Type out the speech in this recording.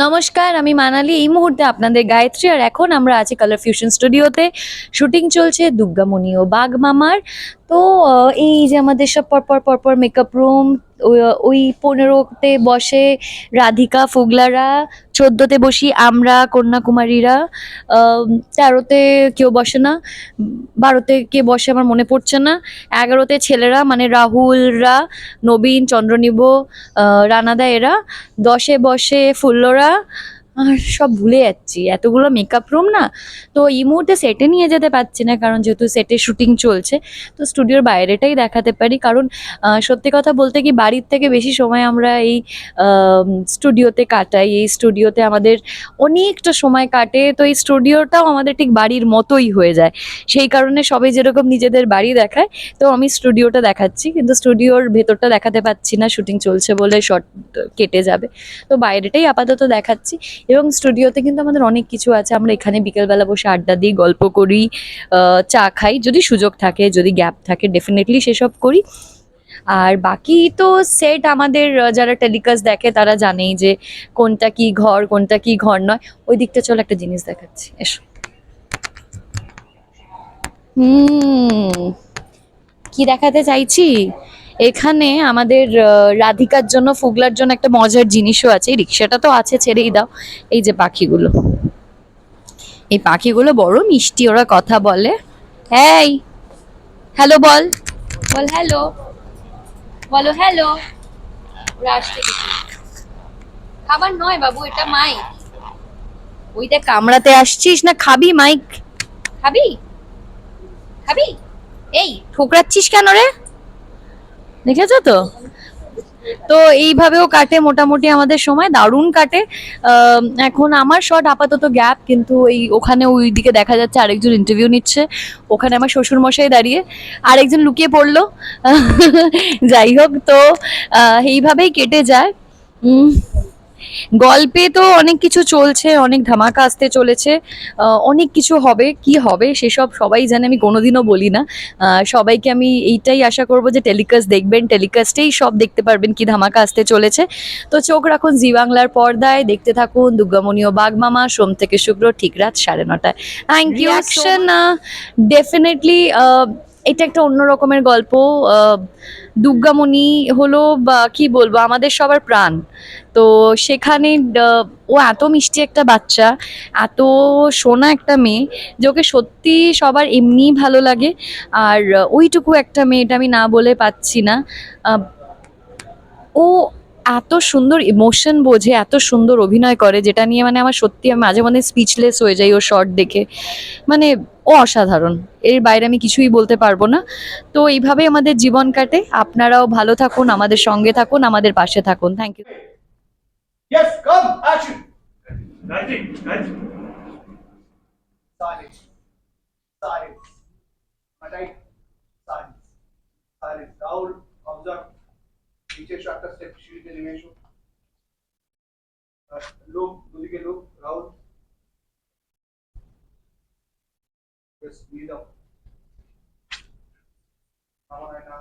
নমস্কার, আমি মানালি। এই মুহূর্তে আপনাদের গায়ত্রী, আর এখন আমরা আছি কালার ফিউশন স্টুডিওতে শুটিং চলছে দুর্গামণি ও বাঘ মামার তো এই যে আমাদের সব পরপর পরপর মেকআপ রুম ওই পনেরোতে বসে রাধিকা, ফুগলারা, চোদ্দোতে বসি আমরা, কন্যাকুমারীরা তেরোতে কেউ বসে না, বারোতে কে বসে আমার মনে পড়ছে না, এগারোতে ছেলেরা মানে রাহুলরা, নবীন, চন্দ্রনিব রানাদা এরা, দশে বসে ফুল্লরা আর সব ভুলে যাচ্ছি। এতগুলো মেকআপ রুম না, তো এই মুহূর্তে সেটে নিয়ে যেতে পারছি না, কারণ যেহেতু সেটে শুটিং চলছে, তো স্টুডিওর বাইরেটাই দেখাতে পারি। কারণ সত্যি কথা বলতে কি বাড়ির থেকে বেশি সময় আমরা এই স্টুডিওতে কাটাই। এই স্টুডিওতে আমাদের অনেকটা সময় কাটে, তো এই স্টুডিওটাও আমাদের ঠিক বাড়ির মতোই হয়ে যায়। সেই কারণে সবাই যেরকম নিজেদের বাড়ি দেখায়, তো আমি স্টুডিওটা দেখাচ্ছি। কিন্তু স্টুডিওর ভেতরটা দেখাতে পাচ্ছি না শুটিং চলছে বলে শর্ট কেটে যাবে। তো বাইরেটাই আপাতত দেখাচ্ছি। এবং স্টুডিওতে কিন্তু আমাদের অনেক কিছু আছে। আমরা এখানে বিকেলবেলা বসে আড্ডা দিই, গল্প করি চা খাই। যদি সুযোগ থাকে, যদি গ্যাপ থাকে ডেফিনেটলি সেসব করি। আর বাকি তো সেট আমাদের যারা টেলিকাস্ট দেখে তারা জানেই যে কোনটা কি ঘর, কোনটা কি ঘর নয়। ওই দিকটা চলো একটা জিনিস দেখাচ্ছি। এসো। হুম, কি দেখাতে চাইছি? এখানে আমাদের রাধিকার জন্য, ফুগলার জন্য একটা মজার জিনিসও আছে। রিক্সাটা তো আছে, ছেড়েই দাও। এই যে পাখিগুলো। এই পাখিগুলো বড় মিষ্টি, ওরা কথা বলে। এই, হ্যালো বল। বল, হ্যালো। বলো, হ্যালো। খাবার নয় বাবু, এটা মাইক। ওইটা কামড়াতে আসছিস না খাবি, মাইক? খাবি? খাবি? এই, ঠোকরাচ্ছিস কেন রে? দেখেছ তো? তো এইভাবেও কাটে মোটামুটি আমাদের সময়, দারুণ কাটে। এখন আমার শট আপাতত গ্যাপ কিন্তু এই ওখানে ওই দিকে দেখা যাচ্ছে আরেকজন ইন্টারভিউ নিচ্ছে। ওখানে আমার শ্বশুরমশাই দাঁড়িয়ে আরেকজন লুকিয়ে পড়ল। যাই হোক, তো এইভাবেই কেটে যায়। গল্পে তো অনেক কিছু চলছে অনেক ধামাকা আসতে চলেছে অনেক কিছু হবে কি হবে সেসব সবাই জানে আমি কোনোদিনও বলি না। সবাইকে আমি এইটাই আশা করব যে টেলিকাস্ট দেখবেন টেলিকাস্টেই সব দেখতে পারবেন কি ধামাকা আসতে চলেছে। তো চোখ রাখুন জি বাংলার পর্দায় দেখতে থাকুন দুর্গামণি ও বাগমামা সোম থেকে শুক্র ঠিক রাত সাড়ে নটায়। থ্যাংক ইউ ডেফিনেটলি এটা একটা অন্য রকমের গল্প দুর্গামণি হলো বা কি বলব, আমাদের সবার প্রাণ। তো সেখানে ও এত মিষ্টি একটা বাচ্চা, এত সোনা একটা মেয়ে, যে ওকে সত্যি সবার এমনিই ভালো লাগে। আর ওইটুকু একটা মেয়েটা আমি না বলে পাচ্ছি না। ও এত সুন্দর ইমোশন বোঝে এত সুন্দর অভিনয় করে যেটা নিয়ে মানে আমার সত্যি আমি মাঝে মাঝে স্পিচলেস হয়ে যাই ও শর্ট দেখে মানে ও অসাধারণ এর বাইরে আমি কিছুই বলতে পারব না তো এইভাবে আমাদের জীবন কাটে আপনারাও ভালো থাকুন আমাদের সঙ্গে থাকুন আমাদের পাশে থাকুন thank you Yes, come, action. Silence. Silence. Silence. Silence. Rahul, observe. पीछे जो आपका सेफ़ शील्ड का लोग दूरी के लोग राउत बस बी डॉ हमारा